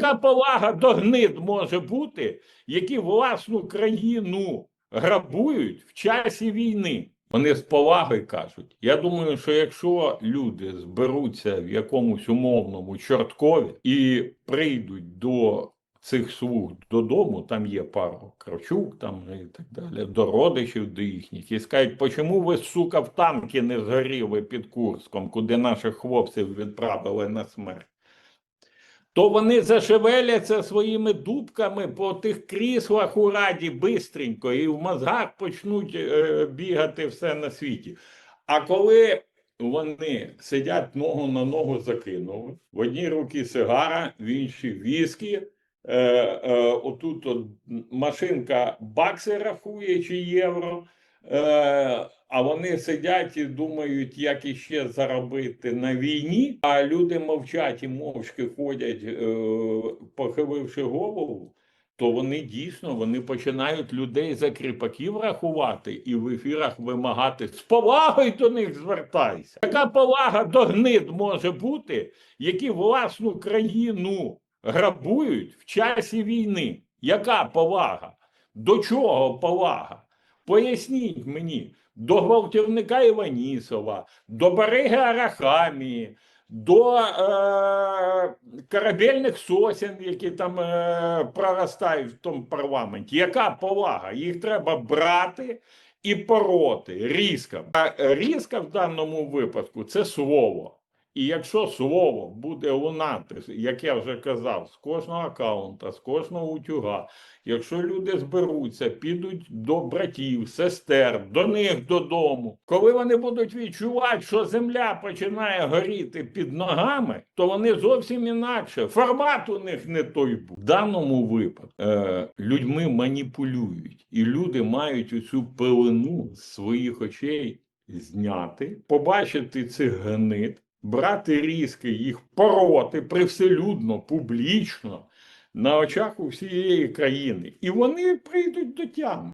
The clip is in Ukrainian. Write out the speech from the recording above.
Яка повага до гнид може бути, які власну країну грабують в часі війни? Вони з повагою кажуть. Я думаю, що якщо люди зберуться в якомусь умовному чорткові і прийдуть до цих слуг додому, там є пару крочук там і так далі, до родичів до їхніх, і скажуть, почому ви, сука, в танки не згоріли під Курском, куди наших хлопців відправили на смерть? То вони зашевеляться своїми дубками по тих кріслах у раді бистренько і в мозгах почнуть е, бігати все на світі. А коли вони сидять ногу на ногу закинули, в одній руці сигара, в іншій віскі, е, е, отут от машинка бакси рахує чи євро. Е, а вони сидять і думають, як іще заробити на війні, а люди мовчать і мовчки ходять, е, похиливши голову, то вони дійсно вони починають людей за кріпаків рахувати і в ефірах вимагати з повагою до них звертайся. Яка повага до гнид може бути, які власну країну грабують в часі війни? Яка повага? До чого повага? Поясніть мені до гвалтівника Іванісова, до Бариги Арахамії, до е, корабельних сосен, які там е, проростають в тому парламенті. Яка повага? Їх треба брати і пороти різко. А різка в даному випадку це слово. І якщо слово буде лунати, як я вже казав, з кожного аккаунта, з кожного утюга, якщо люди зберуться, підуть до братів, сестер, до них додому, коли вони будуть відчувати, що земля починає горіти під ногами, то вони зовсім інакше. Формат у них не той був. В даному випадку е, людьми маніпулюють, і люди мають оцю пилину з своїх очей зняти, побачити цих гнид брати різки, їх пороти привселюдно, публічно на очах у всієї країни, і вони прийдуть до тями.